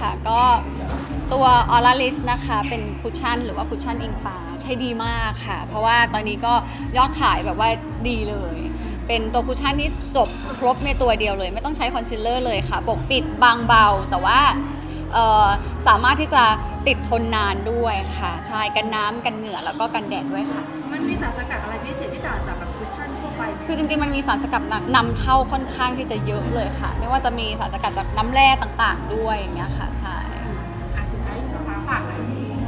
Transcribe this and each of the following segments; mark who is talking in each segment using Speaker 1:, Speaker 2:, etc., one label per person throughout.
Speaker 1: ค่ะก็ตัวออร่าลิสนะคะเป็นคุชชั่นหรือว่าคุชชั่นอิงฟ้าใช้ดีมากค่ะ เพราะว่าตอนนี้ก็ยอดขายแบบว่าดีเลย เป็นตัวคุชชั่นที่จบครบในตัวเดียวเลย ไม่ต้องใช้คอนซีลเลอร์เลยค่ะปกปิดบางเบา แต่ว่าสามารถที่จะติดทนนานด้วยค่ะ ใช่กันน้ำกันเหงื่อแล้วก็กันแดดด้วยค่ะ
Speaker 2: มันมีสารสกัดอะไรพิเศษที่ต่างจากแบบคุชชั่น
Speaker 1: คือจริงๆมันมีสารสกัดนำเข้าค่อนข้างที่จะเยอะเลยค่ะ ไม่ว่าจะมีสารสกัดจากน้ำแร่ต่างๆ ด้วยอย่างเงี้ยค่ะใช่
Speaker 2: อะสุดท้ายฟ้าฝากหน่อย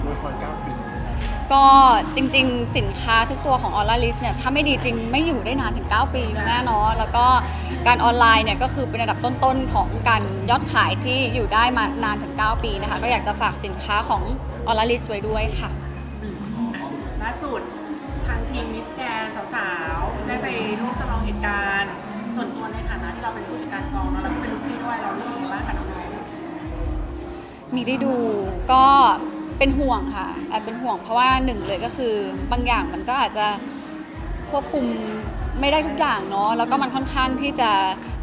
Speaker 3: โดยพรเก้าปี
Speaker 1: ก็จริงๆ สินค้าทุกตัวของออร่าลิสเนี่ยถ้าไม่ดีจริงไม่อยู่ได้นานถึง 9 ปีนะแน่เนอนแล้วก็การออนไลน์เนี่ยก็คือเป็นระดับต้นๆ ของการยอดขายที่อยู่ได้มานานถึง 9 ปีนะคะ ก็อยากจะฝากสินค้าของออร่าลิสไว้ด้วยค่ะ
Speaker 2: ล่าสุดทางทีมมิสแกนสาวๆ ได้ไปร่จำลองเหตุการณ์ ส่วนตัวในฐานะที่เราเป็นผู้จัดการกองแล้วเราก็เป็นลูกพี่ด้วยเรารู้สึกยังไงบ้างกับน้อง
Speaker 1: มีได้ดูก็เป็นห่วงค่ะแอบเป็นห่วงเพราะว่าหนึ่งเลยก็คือบางอย่างมันก็อาจจะควบคุมไม่ได้ทุกอย่างเนาะแล้วก็มันค่อนข้างที่จะ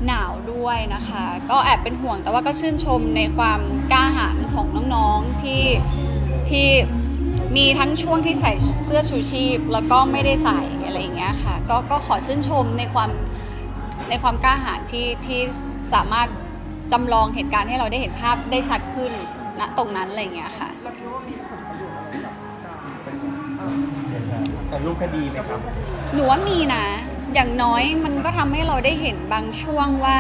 Speaker 1: หนาวด้วยนะคะ ก็แอบเป็นห่วงแต่ว่าก็ชื่นชมในความกล้าหาญของน้องๆที่ที่ มีทั้งช่วงที่ใส่เสื้อชูชีพ แล้วก็ไม่ได้ใส่อะไรอย่างเงี้ยค่ะก็ก็ขอชื่นชมในความในความกล้าหาญที่ที่สามารถจำลองเหตุการณ์ให้เราได้เห็นภาพได้ชัดขึ้นณตรงนั้นอะไรอย่างเงี้ยค่ะ
Speaker 2: เราคิดว่ามีผลประโยชน์อะไรกับการ
Speaker 3: กับรูปคดีไหมครับ
Speaker 1: หนูว่ามีนะ อย่างน้อยมันก็ทำให้เราได้เห็นบางช่วงว่า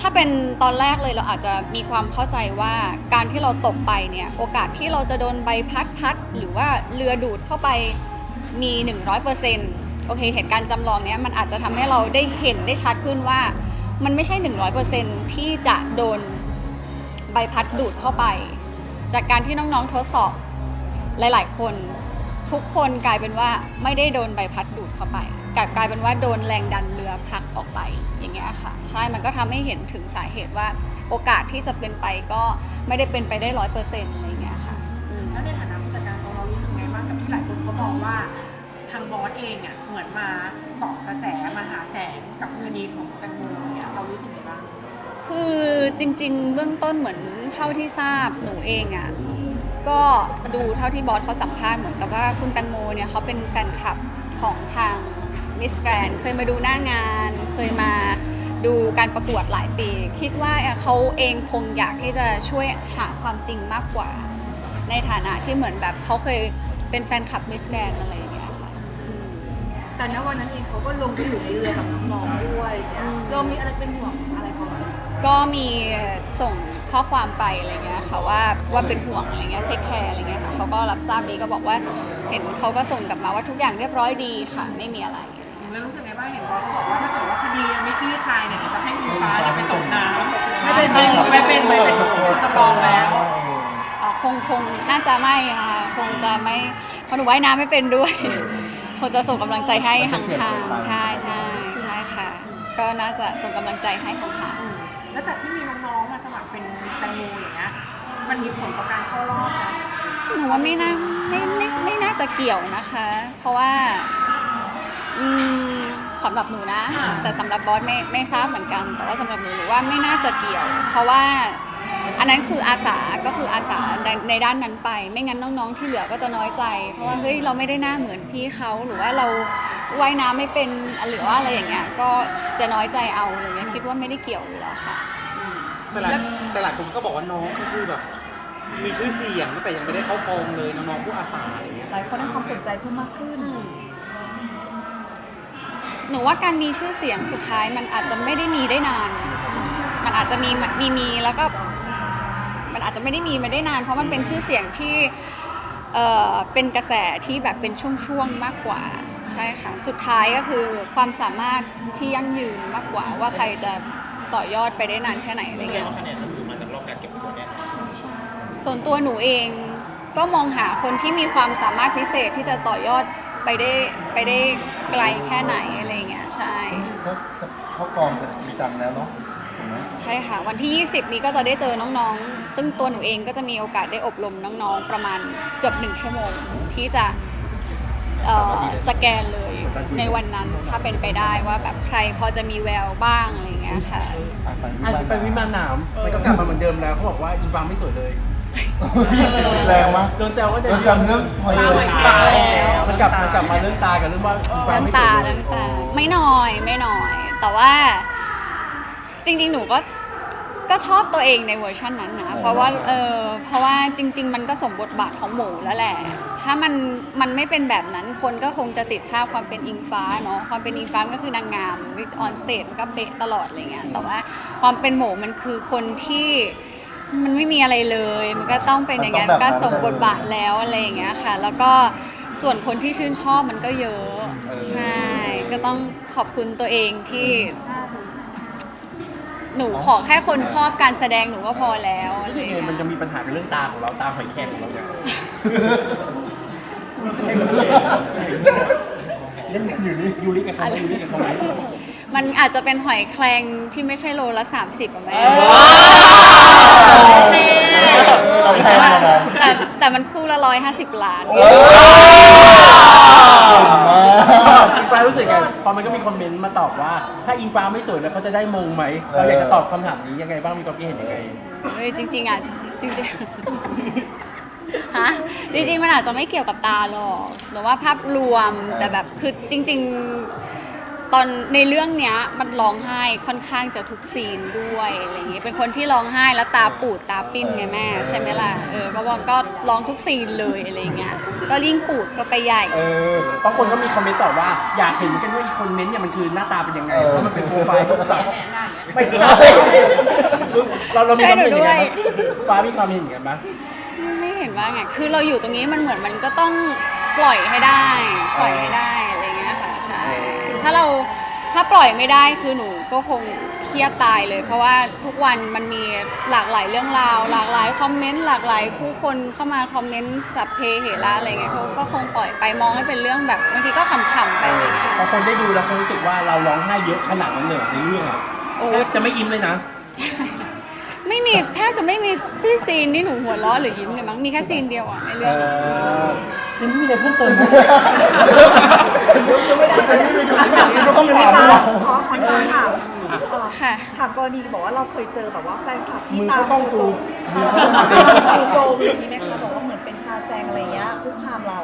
Speaker 1: ถ้าเป็นตอนแรกเลยเราอาจจะมีความเข้าใจว่าการที่เราตกไปเนี่ยโอกาสที่เราจะโดนใบพัดพัด หรือว่าเรือดูดเข้าไปมี 100%โอเคเหตุการณ์จำลองเนี้ยมันอาจจะทำให้เราได้เห็นได้ชัดขึ้นว่า มันไม่ใช่ 100%ที่จะโดนใบพัดดูดเข้าไป จากการที่น้องๆทดสอบหลาย ๆ คน ทุกคนกลายเป็นว่าไม่ได้โดนใบพัดดูดเข้าไปกลายกลายเป็นว่าโดนแรงดันเรือผลักออกไปอย่างเงี้ยค่ะ ใช่มันก็ทำให้เห็นถึงสาเหตุว่าโอกาสที่จะเป็นไปก็ไม่ได้เป็นไปได้ร้อยเปอร์เซ็นต์อะไรเงี้ยค่ะอืม
Speaker 2: แล้วในฐานะผู้จัดการกองเรารู้สึกไงบ้างกับที่หลายคนเขามองว่าทางบอสเองอะเหมือนมาเกาะกระแสมาหาแสงกับคดีของแตงโมเนี่ยเรารู้สึกไงบ้าง
Speaker 1: คือจริง ๆ เบื้องต้นเหมือนเท่าที่ทราบหนูเองอะ่ะ ก็ดูเท่าที่บอสเขาสัมภาษณ์เหมือนกับว่าคุณแตังโมเนี่ยเขาเป็นแฟนคลับของทางมิสแกรนเคยมาดูหน้างาน เคยมาดูการประกวดหลายปี คิดว่าเขาเองคงอยากที่จะช่วยหาความจริงมากกว่า ในฐานะที่เหมือนแบบเขาเคยเป็นแฟนคลับมิสแกรนอะไรอย่างเงี้ยค่ะอืม
Speaker 4: แต่ณวันนั้นเองเขาก็ลงไปอยู่ในเรือกับน้องๆด้วยเนี่ยเรามีอะไรเป็นห่วงอะไรเขาไหม
Speaker 1: ก็มีส่งข้อความไปอะไรเงี้ยค่ะว่าว่าเป็นห่วงอะไรเงี้ยเทคแคร์อะไรเงี้ยค่ะเขาก็รับทราบดีก็บอกว่าเห็นเขาก็ส่งกลับมาว่าทุกอย่างเรียบร้อยดีค่ะ ไม่มีอะไร
Speaker 2: แล้วรู้สึกไงบ้างเห็นบอสเขาบอกว่าถ้าเกิดว่าคดียังไม่คลี่คลายเนี่ยเดี๋ยวจะให้อิงฟ้าเนี่ยไปตกน้ำไม่เป็นไม่ไม่เป็นไม่เป็นจำลองแล้ว
Speaker 1: อ๋อคงคงน่าจะไม่ค่ะคงจะไม่เพราะหนูว่ายน้ำไม่เป็นด้วยคงจะส่งกำลังใจให้ห่างๆใช่ใช่ใช่ค่ะ ก็น่าจะส่งกำลังใจให้ห่าง
Speaker 2: แล้วจากที่มีน้องๆมาสมัครเป็นแตงโมอย่างเงี้ยมันมีผลต่อการเข้ารอบไหม
Speaker 1: ๆหนูว่าไม่น่าไม่ไม่ไม่น่าจะเกี่ยวนะคะ เพราะว่าอืมสำหรับหนูนะ แต่สำหรับบอสไม่ไม่ทราบเหมือนกัน แต่ว่าสำหรับหนูหนูว่าไม่น่าจะเกี่ยว เพราะว่าอันนั้นคืออาสาก็คืออาสาในในด้านนั้นไป ไม่งั้นน้องๆที่เหลือก็จะน้อยใจ เพราะว่าเฮ้ยเราไม่ได้หน้าเหมือนพี่เขาหรือว่าเรา ว่ายน้ำไม่เป็นหรือว่าอะไรอย่างเงี้ยก็จะน้อยใจเอาอะไรเงี้ยคิดว่าไม่ได้เกี่ยวอยู่แล้วค่ะอืม
Speaker 3: แต่หลายแต่หลายคนก็บอกว่าน้องก็คือแบบ มีชื่อเสียงตั้งแต่ยังไม่ได้เข้ากองเลยน้องๆผู้อาสาอะไรอย่างเงี้ย
Speaker 4: หลายคนให้ความสนใจเพิ่มมากขึ้น
Speaker 1: หนูว่าการมีชื่อเสียงสุดท้ายมันอาจจะไม่ได้มีได้นาน มันอาจจะมีมีมีแล้วก็มันอาจจะไม่ได้มีมาได้นาน เพราะมันเป็นชื่อเสียงที่เอ่อเป็นกระแสที่แบบเป็นช่วงๆมากกว่า ใช่ค่ะ สุดท้ายก็คือความสามารถที่ยั่งยืนมากกว่าว่าใครจะต่อยอดไปได้นานแค่ไหนอะไรเงี้ย
Speaker 3: คะแนนมันมาจากรอบการเก็บตัวเนี่ย
Speaker 1: ส่วนตัวหนูเองก็มองหาคนที่มีความสามารถพิเศษที่จะต่อยอดไปได้ไปได้ไกลแค่ไหนอะไรเงี้ยใช่
Speaker 5: ก็จะเข้ากองกันจริงจังแล้วเนาะถูกไหม
Speaker 1: ใช่ค่ะ วันที่ 20 นี้ก็จะได้เจอน้องๆ ซึ่งตัวหนูเองก็จะมีโอกาสได้อบรมน้องๆ ประมาณเกือบหนึ่งชั่วโมง ที่จะ เอ่อสแกนเลยในวันนั้นถ้าเป็นไปได้ว่าแบบใครพอจะมีแววบ้างอะไรอย่างเงี้ยค่ะ
Speaker 5: อะไป
Speaker 6: อะไปวิมานหนามมันก็กลับมาเหมือนเดิมแล้วเขาบอกว่าอินฟางไม่สวยเลย
Speaker 5: แรงมาก
Speaker 6: โดนแซวว่าจะ
Speaker 5: เรื่องจำเรื่องหอย
Speaker 2: ตาห
Speaker 5: เล
Speaker 2: อย
Speaker 5: ย
Speaker 2: แครง
Speaker 6: มันกลับมันกลับมาเรื่องตากับเรื่องว่าอินฟาง
Speaker 1: เรื่อง
Speaker 6: ไม่สว
Speaker 1: ตาย
Speaker 6: เล
Speaker 1: เรื่อยงตาไม่น้อยไม่น้อย แต่ว่าจริงๆ หนูก็ก็ชอบตัวเองในเวอร์ชันนั้นนะ เพราะว่าเออเพราะว่าจริง ๆ มันก็สมบทบาทของหมูแล้วแหละ ถ้ามันมันไม่เป็นแบบนั้นคนก็คงจะติดภาพความเป็นอิงฟ้าเนาะความเป็นอิงฟ้าก็คือนางงามออนสเตจก็เป๊ะตลอดอะไรเงี้ยแต่ว่าความเป็นหมูมันคือคนที่มันไม่มีอะไรเลย มันก็ต้องเป็นอย่างนั้นก็สมบทบาทแล้วอะไรอย่างเงี้ยค่ะ แล้วก็ส่วนคนที่ชื่นชอบมันก็เยอะใช่ก็ต้องขอบคุณตัวเองที่หนูขอแค่คนชอบการแสดงหนูก็พอแล้วอะ
Speaker 6: รู้
Speaker 1: ไร
Speaker 6: สึก
Speaker 1: อย่าง
Speaker 6: ไง
Speaker 1: เงี้ย
Speaker 6: มันจะมีปัญหากับเรื่องตาของเราตาหอยแครงของเราเนี่ย
Speaker 5: เล่นกันอยู่นี่
Speaker 6: ยูริกับเขายูริกับเขาไหม
Speaker 1: มันอาจจะเป็นหอยแครงที่ไม่ใช่โลละ 30อะแม่
Speaker 6: เออ
Speaker 5: เราแพ
Speaker 1: แต่
Speaker 5: ง
Speaker 1: ว่า
Speaker 5: ขนาดนั้น
Speaker 1: แต่แต่มันคู่ละร้อยห้าสิบล้าน
Speaker 5: เก่งมาก
Speaker 6: อิงฟ้ารู้สึกไงพอมันก็มีคอมเมนต์มาตอบว่า ถ้าอิงฟ้าไม่สวยแล้วเขาจะได้มงไหมเราอยากจะตอบคำถามนี้ยังไงบ้างมีความคิดเห็นยังไง
Speaker 1: เฮ้ยจริงๆอะจริงๆ ฮะจริงๆมันอาจจะไม่เกี่ยวกับตาหรอกหรือว่าภาพรวมแต่แบบคือจริง ๆ ตอนในเรื่องเนี้ยมันร้องไห้ค่อนข้างจะทุกซีนด้วยอะไรอย่างเงี้ยเป็นคนที่ร้องไห้แล้วตาปูดตาปิ้นไงแม่ใช่ไหมล่ะเออเพราะว่าก็ร้องทุกซีนเลยอะไรอย่างเงี้ยก็ยิ่งปูดก็ไปใหญ่
Speaker 6: เออบางคนก็มีคอมเมนต์ตอบว่าอยากเห็นกันว่าอีกคอมเมนต์เนี่ยมันคือหน้าตาเป็นยังไง
Speaker 5: เออ
Speaker 6: เพราะมันเป็นโปรไฟล์รูปสัตว์ไม่ใช่เราเรามีความเห็นยังไงบ้างฟ้ามีความเห็นยังไงบ้าง
Speaker 1: ไม่เห็นว่าไงคือเราอยู่ตรงนี้มันเหมือนมันก็ต้องปล่อยให้ได้ ปล่อยให้ได้อะไรเงี้ยค่ะใช่ถ้าเราถ้าปล่อยไม่ได้คือหนูก็คงเครียดตายเลย เพราะว่าทุกวันมันมีหลากหลายเรื่องราว หลากหลายคอมเมนต์หลากหลายผู้คนเข้ามาคอมเมนต์สัพเพเหระอะไรเงี้ยเขาก็คงปล่อยไปมองให้เป็นเรื่องแบบบางทีก็ขำๆไปอะไรเงี้ย
Speaker 6: บางคนได้ดูแล้วเขารู้สึกว่าเราร้องไห้เยอะขนาดนั้นเลยเหรอในเรื่องอะ
Speaker 1: โอ้
Speaker 6: จะไม่ยิ้มเลยนะ
Speaker 1: ไม่มีแทบจะไม่มีที่ซีนที่หนูหัวเราะหรือยิ้มเลยมั้งมีแค่ซีนเดียวอะใน
Speaker 6: เอ
Speaker 1: เรื่อง
Speaker 6: อยังไม่มีอะไรเพิ่มเติมไหม
Speaker 5: จะนี่มีก็ต้องถาม
Speaker 4: ขอ
Speaker 5: เรา
Speaker 4: ขอขอถามถามเอ่อ
Speaker 1: ค่ะ
Speaker 4: ถามกรณีบอกว่าเราเคยเจอแบบว่าแฟนคลับที่
Speaker 6: มือ
Speaker 4: ตา
Speaker 6: เข้ามกล้องกู
Speaker 4: มือเข้าจู่โจมอย่างนี้ไหมคะบอกว่าเหมือนเป็นซาแซงอะไรเงี้ยคุกคามเรา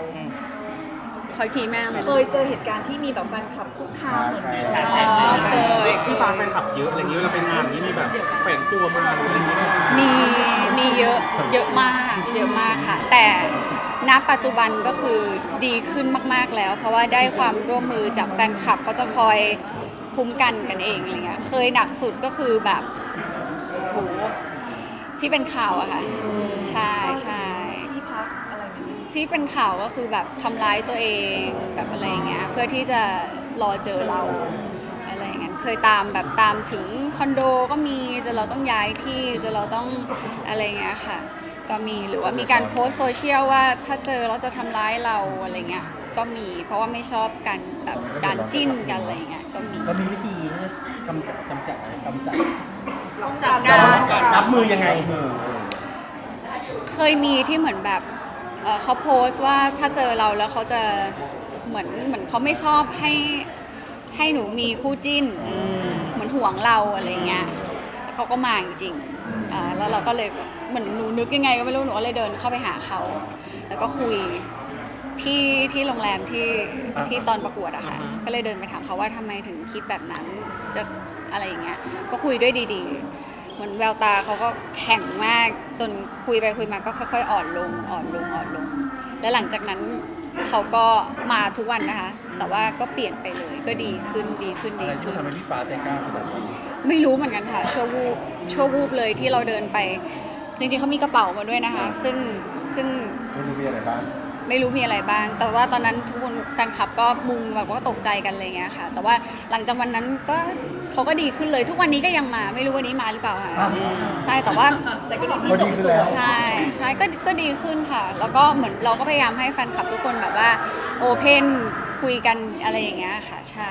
Speaker 1: ขออีกทีแม่เลย
Speaker 4: เคยเจอเหตุการณ์ที่มีแบบแฟนคลับคุกคามเหมือน
Speaker 5: ซาแซง
Speaker 1: เคย
Speaker 3: พี่ฟ้าแฟนคลับเยอะอะไรอย่างนี้เวลาไปงานนี้มีแบบแฝงตัวมาหรืออะไรอย่างนี้ไหม
Speaker 1: มีมีเยอะเยอะมากเยอะมากค่ะ แต่ณปัจจุบันก็คือดีขึ้นมาก ๆแล้ว เพราะว่าได้ความร่วมมือจากแฟนคลับเขาจะคอยคุ้มกันกันเองอะไรเงี้ยเคยหนักสุดก็คือแบบโหที่เป็นข่าวอะค่ะ ใช่ใช่
Speaker 4: ที่
Speaker 1: เป็นข่าวก็คือแบบทำร้ายตัวเองแบบอะไรเงี้ยเพื่อที่จะรอเจอเราอะไรเงี้ยเคยตามแบบตามถึงคอนโดก็มีจนเราต้องย้ายที่จนเราต้องอะไรเงี้ยค่ะ ก็มีหรือว่ามีการโพสโซเชียลว่าถ้าเจอเราจะทำร้ายเราอะไรเงี้ยก็มีเพราะว่าไม่ชอบกันแบบการจิ้นกันอะไรเงี้ยก็มี
Speaker 6: เรามีวิธีกำจัดกำจัดกำจัด
Speaker 4: ต้องการ
Speaker 6: รับมือยังไง
Speaker 5: มือ
Speaker 1: เคยมีที่เหมือนแบบ เอ่อเขาโพสต์ว่าถ้าเจอเราแล้วเขาจะเหมือนเหมือนเขาไม่ชอบให้ให้หนูมีคู่จิ้น เหมือนห่วงเราอะไรเงี้ยแล้วเขาก็มาจริงๆอ่าแล้วเราก็เลยแบบเหมือนหนูนึกยังไงก็ไม่รู้หนูก็เลยเดินเข้าไปหาเขา แล้วก็คุยที่ที่โรงแรมที่
Speaker 6: อ่า
Speaker 1: ที่ตอนประกวดอะค่ะ ก็เลยเดินไปถามเขาว่าทำไมถึงคิดแบบนั้นจะอะไรอย่างเงี้ย ก็คุยด้วยดีๆ เหมือนแววตาเขาก็แข็งมากจนคุยไปคุยมาก็ค่อยๆ อ่อนลงอ่อนลงอ่อนลง แล้วหลังจากนั้นเขาก็มาทุกวันนะคะ แต่ว่าก็เปลี่ยนไปเลยก็ดีขึ้นดีขึ้น
Speaker 6: อะ
Speaker 1: ดี
Speaker 6: ไรที่
Speaker 1: ขึ้น
Speaker 6: ทำให้พี่ฟ้าใจกล้าขนาดนั้น
Speaker 1: ไม่รู้เหมือนกันค่ะชั่ววูบชั่ววูบเลยที่เราเดินไป จริงๆเขามีกระเป๋ามาด้วยนะคะ ซึ่งซึ่ง
Speaker 5: ไม่รู้มีอะไรบ้าง
Speaker 1: ไม่รู้มีอะไรบ้าง แต่ว่าตอนนั้นทุกคนแฟนคลับก็มุงแบบว่าตกใจกันอะไรเงี้ยค่ะ แต่ว่าหลังจากวันนั้นก็เขาก็ดีขึ้นเลย ทุกวันนี้ก็ยังมา ไม่รู้วันนี้มาหรือเปล่าค่ะ
Speaker 6: อะ
Speaker 1: ใช่แต่ว่า
Speaker 4: แต่ก็ดี
Speaker 5: ก็
Speaker 4: ที่จ
Speaker 5: ดี
Speaker 4: บ
Speaker 5: ขึ้นแล้ว
Speaker 1: ใช่ใช่ก็ก็ดีขึ้นค่ะ แล้วก็เหมือนเราก็พยายามให้แฟนคลับทุกคนแบบว่าโอเพนคุยกันอะไรอย่างเงี้ยค่ะ ใช่